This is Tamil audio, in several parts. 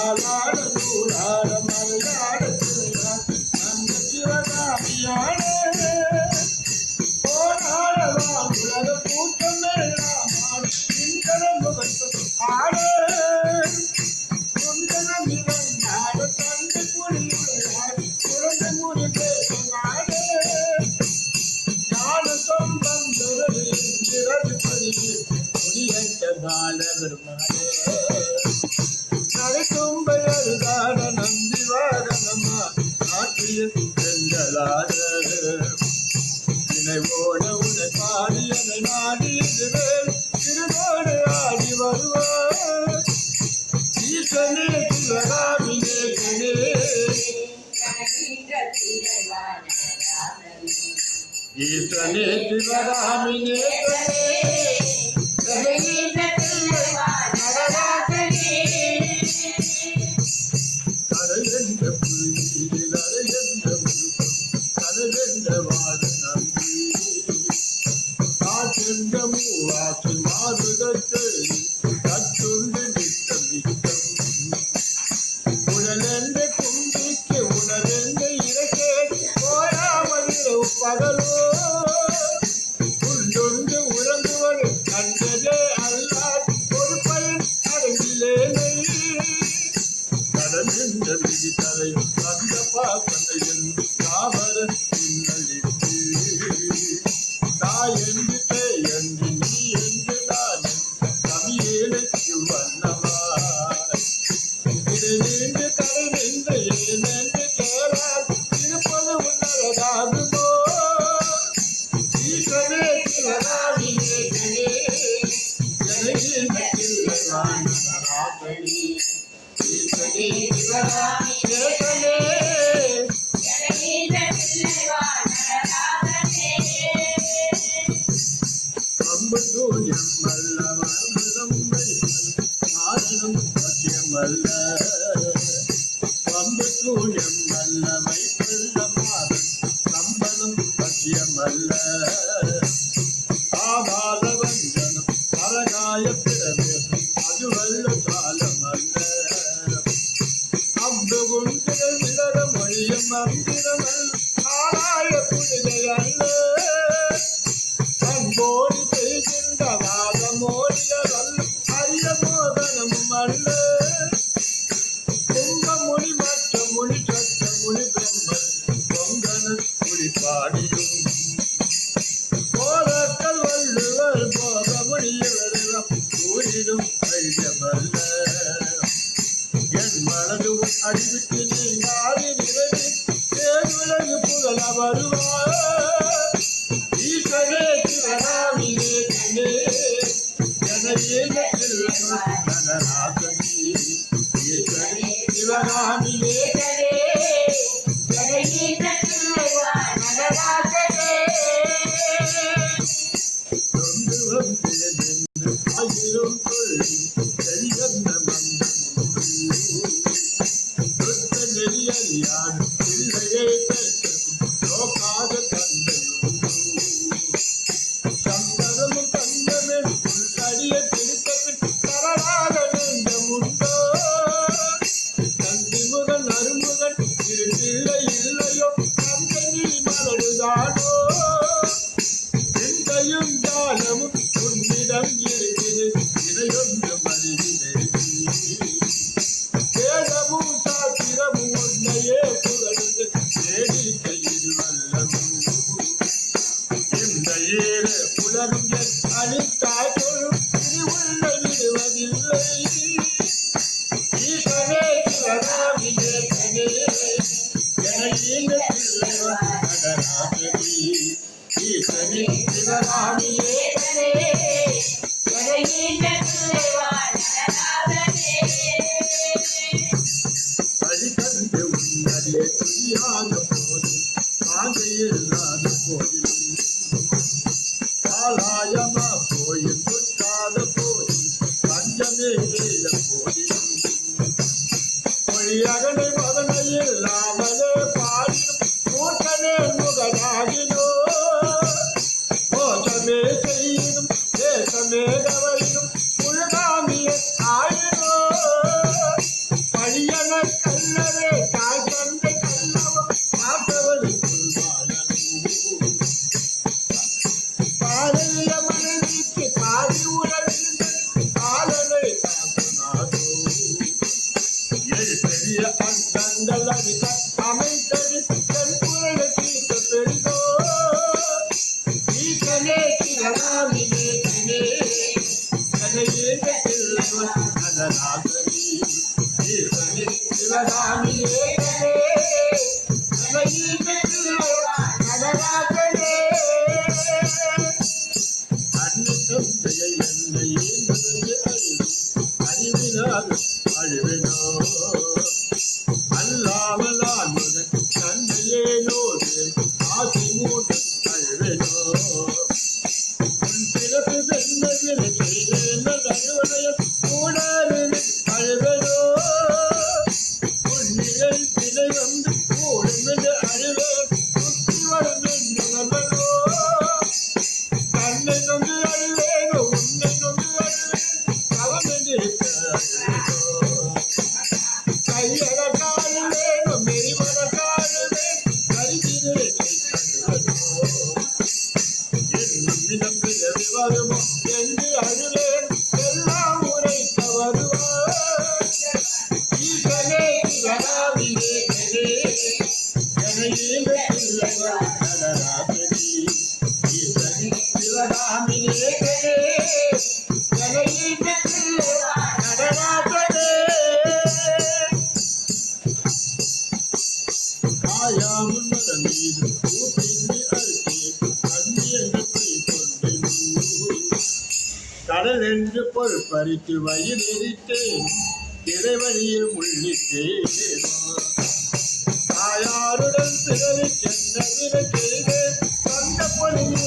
ஆளாட நூறாட மலையாட திருநாள் அந்த சிவகாமியானே போனாடலாம் உலக கூட்டம் ஆற்றிய சென்றலாத நினைவோட உனை பாடி அதை நாடி இதுவேல் திருவோடு ஆடி வருவார் ஈசனே சிவகாமியே கணே ஈசனே சிவகாமியே கணே பகலோ உண்டுண்டு உறங்குவது கண்டதே அல்லால் ஒரு பயன் அடங்கிலேனை கடலின்ற விதி தலை அந்த பாசனையில் தாவர பின்னலிட்டு தாய் என்று பேய் என்று நீ என்று நான் கவியேனுக்கு வண்ணமாய் இதை நீண்டு கரை நின்று ஏனென்று மந்திரமல் ஆராய புனிதை அல்ல. அடிவிட்டு அறிவித்து நீங்காது நிறைவு தேர்வுலகு புகழ வருவார். ஈஸ்வரே சிவராமியே கண்ணே ஜனகீதத்தில் ஜனநாதனி ஈஸ்வரே சிவராமியே கண்ணே ஆயிரம் கொள்ளும் செல்லம் பிள்ளையை மகனை இல்லாமலே பாடியும் கூட்டனே முகனாகினோ மோசமே செய்யும் தேசமே கவரியும் உள்காமிய ஆயினோ. பழியன கல்லவே தாய் தந்தை கல்லவம் பாரதிய மனைவிக்கு பாதி உடல் வந்து கூடும் என்று அழிவேன். சுற்றி வரும் என்று தன்னை நொந்து உன்னை நொந்து தவம் என்று வருமோ என்று எல்லாம் உரைக்க வருவார் கடல் என்று பொறுப்பறித்து வயிறெறித்தேன் இறைவழியில் முள்ளிட்டேன். தாயாருடன் பிறவி சென்ற செய்தேன் சொந்த பொழுது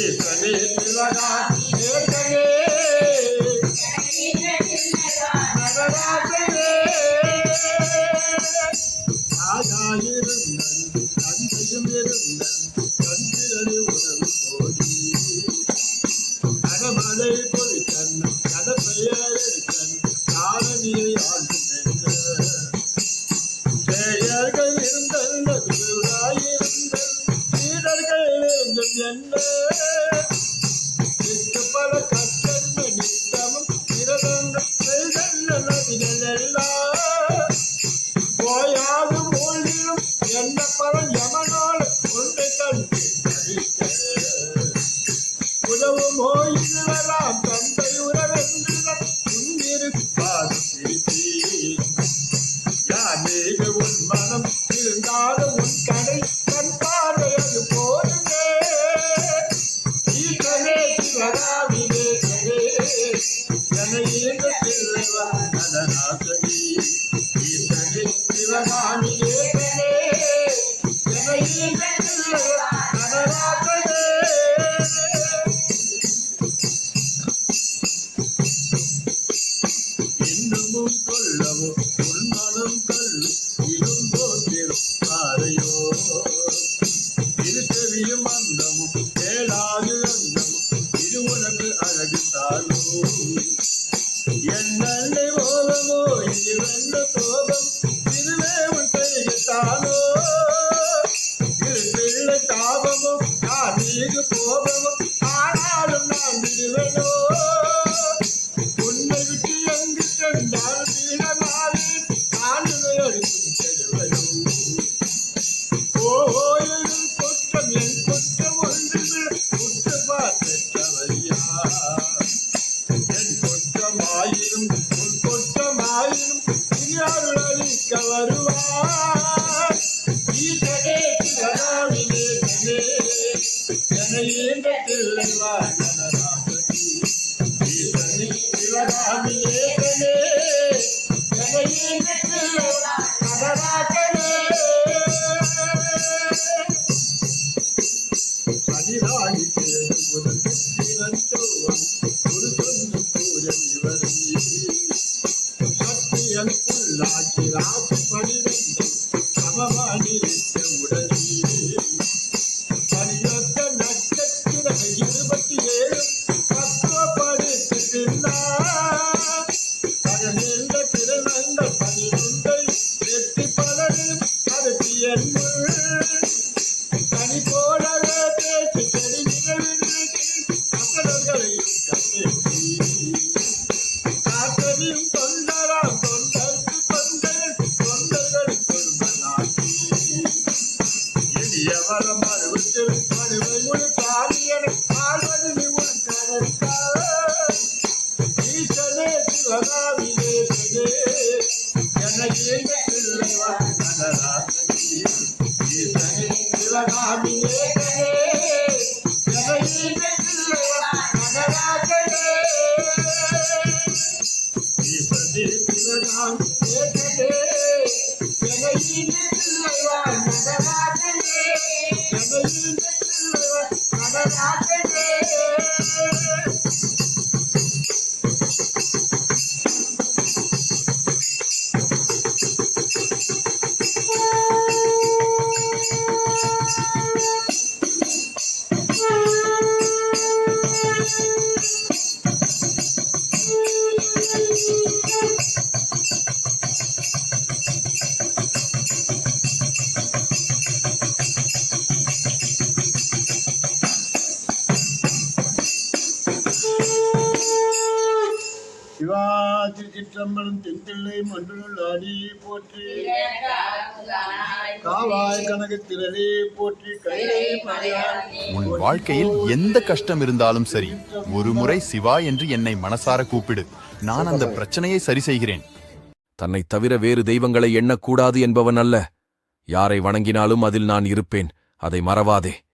ஈசனே சிவகாமியே கனே நடராஜனே இருந்தாலும் உன் கடை கண் பார்வை அது போதுமே. ஈசனே சிவகாமியே கரே. ஜனையிலிருந்து பிள்ளை வரநாசனி ஈசனே சிவகாமியே நான் மீது ஆனாலும் நான் விடுவேனோ? உன்னை விட்டு எங்கு சென்றால் வீரமாறி ஆளுமை அடிக்கும் செல்வனோ? ஓயில் குற்றம் என் குற்றம் ஒன்று குற்ற பார்த்தவரியா என் குற்றமாயினும் உன் குற்றமாயிரும் இனி அருள் அளிக்க வருவார் Thank you. ஈசனே சிவகாமியே தனே சிவா திருச்சிற்றம்பலம் தென்தில்லை மன்றுள் அடி போற்றி. காவாய் கனகத்திரரே போற்றி. கைலை உன் வாழ்க்கையில் எந்த கஷ்டம் இருந்தாலும் சரி ஒரு முறை சிவா என்று என்னை மனசார கூப்பிடு. நான் அந்த பிரச்சனையை சரி செய்கிறேன். தன்னைத் தவிர வேறு தெய்வங்களை எண்ணக்கூடாது என்பவன் அல்ல. யாரை வணங்கினாலும் அதில் நான் இருப்பேன். அதை மறவாதே.